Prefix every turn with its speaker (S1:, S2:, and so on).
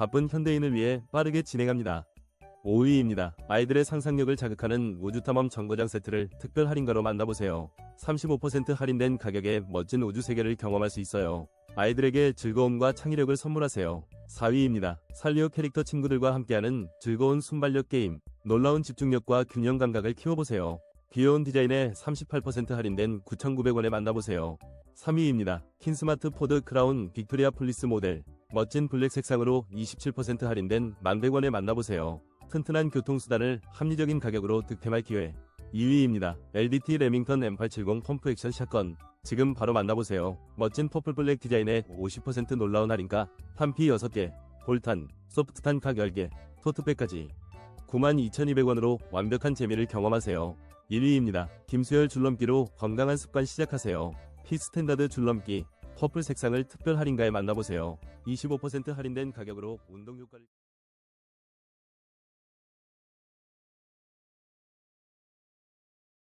S1: 바쁜 현대인을 위해 빠르게 진행합니다. 5위입니다. 아이들의 상상력을 자극하는 우주탐험 정거장 세트를 특별 할인가로 만나보세요. 35% 할인된 가격에 멋진 우주 세계를 경험할 수 있어요. 아이들에게 즐거움과 창의력을 선물하세요. 4위입니다. 살리오 캐릭터 친구들과 함께하는 즐거운 순발력 게임. 놀라운 집중력과 균형 감각을 키워보세요. 귀여운 디자인에 38% 할인된 9,900원에 만나보세요. 3위입니다. 킨스마트 포드 크라운 빅토리아 폴리스 모델. 멋진 블랙 색상으로 27% 할인된 1100원에 만나보세요. 튼튼한 교통수단을 합리적인 가격으로 득템할 기회. 2위입니다. LDT 레밍턴 M870 펌프 액션 샷건. 지금 바로 만나보세요. 멋진 퍼플 블랙 디자인에 50% 놀라운 할인가, 탄피 6개, 볼탄, 소프트탄 각 10개, 토트백까지 92,200원으로 완벽한 재미를 경험하세요. 1위입니다. 김수열 줄넘기로 건강한 습관 시작하세요. 피스탠다드 줄넘기, 퍼플 색상을 특별 할인가에 만나보세요. 25% 할인된 가격으로 운동 효과를